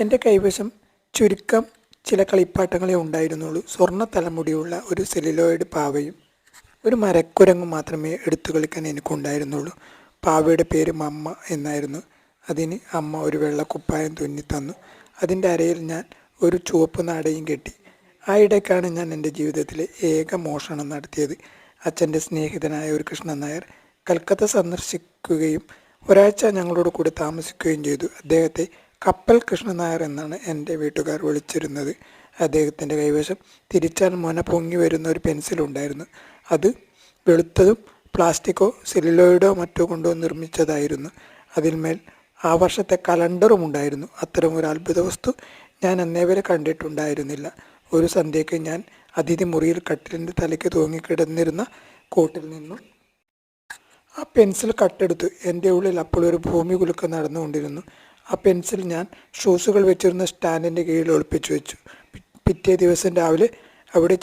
എന്റെ കൈവശം ചുരുക്കം ചില കളിപ്പാട്ടങ്ങളെ ഉണ്ടായിരുന്നുള്ളൂ. സ്വർണ തലമുടിയുള്ള ഒരു സെലിലോയിഡ് പാവയും ഒരു മരക്കുരങ്ങും മാത്രമേ എടുത്തു കളിക്കാൻ എനിക്കുണ്ടായിരുന്നുള്ളൂ. പാവയുടെ പേര് മമ്മ എന്നായിരുന്നു. അതിന് അമ്മ ഒരു വെള്ളക്കുപ്പായം തുന്നി തന്നു. അതിന്റെ അരയിൽ ഞാൻ ഒരു ചുവപ്പ് നാടയും കെട്ടി. ആ ഇടയ്ക്കാണ് ഞാൻ എന്റെ ജീവിതത്തിലെ ഏക മോഷണം നടത്തിയത്. അച്ഛന്റെ സ്നേഹിതനായ ഒരു കൃഷ്ണൻ നായർ കൽക്കത്ത സന്ദർശിക്കുകയും ഒരാഴ്ച ഞങ്ങളോട് കൂടി താമസിക്കുകയും ചെയ്തു. അദ്ദേഹത്തെ കപ്പൽ കൃഷ്ണൻ നായർ എന്നാണ് എന്റെ വീട്ടുകാർ വിളിച്ചിരുന്നത്. അദ്ദേഹത്തിന്റെ കൈവശം തിരിച്ചാൽ മൊന പൊങ്ങി വരുന്ന ഒരു പെൻസിലുണ്ടായിരുന്നു അത് വെളുത്തതും പ്ലാസ്റ്റിക്കോ സെല്ലുലോയിഡോ മറ്റോ കൊണ്ടോ നിർമ്മിച്ചതായിരുന്നു. അതിന്മേൽ ആ വർഷത്തെ കലണ്ടറും ഉണ്ടായിരുന്നു. അത്തരം ഒരു അത്ഭുത വസ്തു ഞാൻ അന്നേ വരെ കണ്ടിട്ടുണ്ടായിരുന്നില്ല. ഒരു സന്ധ്യയ്ക്ക് ഞാൻ അതിഥി മുറിയിൽ കട്ടിലിന്റെ തലയ്ക്ക് തൂങ്ങിക്കിടന്നിരുന്ന കോട്ടിൽ നിന്നും ആ പെൻസിൽ കട്ടെടുത്തു എന്റെ ഉള്ളിൽ അപ്പോൾ ഒരു ഭൂമി കുലുക്കം നടന്നുകൊണ്ടിരുന്നു. ആ പെൻസിൽ ഞാൻ ഷൂസുകൾ വെച്ചിരുന്ന സ്റ്റാൻഡിന്റെ കീഴിൽ ഒളിപ്പിച്ചു വെച്ചു. പിറ്റേ ദിവസം രാവിലെ അവിടെ